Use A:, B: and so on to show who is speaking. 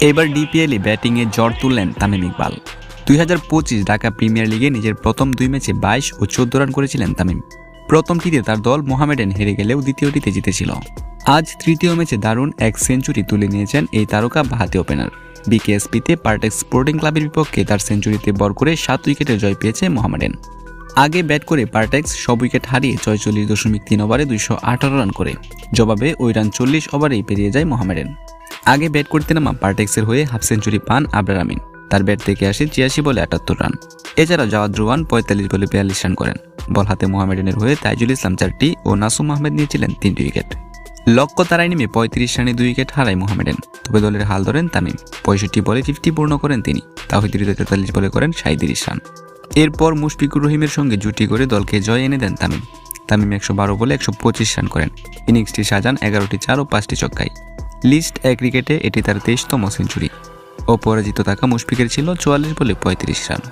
A: এবার ডিপিএলে ব্যাটিংয়ে জ্বর তুললেন তামিম ইকবাল। দুই হাজার পঁচিশ ঢাকা প্রিমিয়ার লিগে নিজের প্রথম দুই ম্যাচে বাইশ ও চোদ্দ রান করেছিলেন তামিম। প্রথমটিতে তার দল মোহামেডান হেরে গেলেও দ্বিতীয়টিতে জিতেছিল। আজ তৃতীয় ম্যাচে দারুণ এক সেঞ্চুরি তুলে নিয়েছেন এই তারকা বাহাতি ওপেনার। বিকেএসপিতে পার্টেক্স স্পোর্টিং ক্লাবের বিপক্ষে তার সেঞ্চুরিতে বর করে সাত উইকেটে জয় পেয়েছে মোহামেডান। আগে ব্যাট করে পার্টেক্স সব উইকেট হারিয়ে ছয়চল্লিশ দশমিক তিন ওভারে দুইশো আঠারো রান করে। জবাবে ওই রান চল্লিশ ওভারেই পেরিয়ে যায় মোহামেডান। আগে ব্যাট করতে নামা পার্টেক্সের হয়ে হাফ সেঞ্চুরি পান আবরার আমিন। তার ব্যাট থেকে আসে ছিয়াশি বলে আটাত্তর রান। এছাড়া জাওয়াদ রুয়ান পঁয়তাল্লিশ বলে বিয়াল্লিশ রান করেন। বল হাতে মোহামেডানের হয়ে তাইজুল ইসলাম চারটি ও নাসুম আহমেদ নিয়েছিলেন তিনটি উইকেট। লক্ষ্য তারাই নেমে পঁয়ত্রিশ রানে দুই উইকেট হারায় মোহামেডান। তবে দলের হাল ধরেন তামিম। পঁয়ষট্টি বলে ফিফটি পূর্ণ করেন তিনি। তাহিদ হৃদয় তেতাল্লিশ বলে করেন সাঁত্রিশ রান। এরপর মুশফিকুর রহিমের সঙ্গে জুটি করে দলকে জয় এনে দেন তামিম। তামিম একশো বারো বলে একশো পঁচিশ রান করেন। ইনিংসটি সাজান এগারোটি চার ও পাঁচটি ছক্কায়। লিস্ট এক ক্রিকেটে এটি তার তেইশতম সেঞ্চুরি। অপরাজিত থাকা মুশফিকের ছিল চুয়াল্লিশ বলে পঁয়ত্রিশ রান।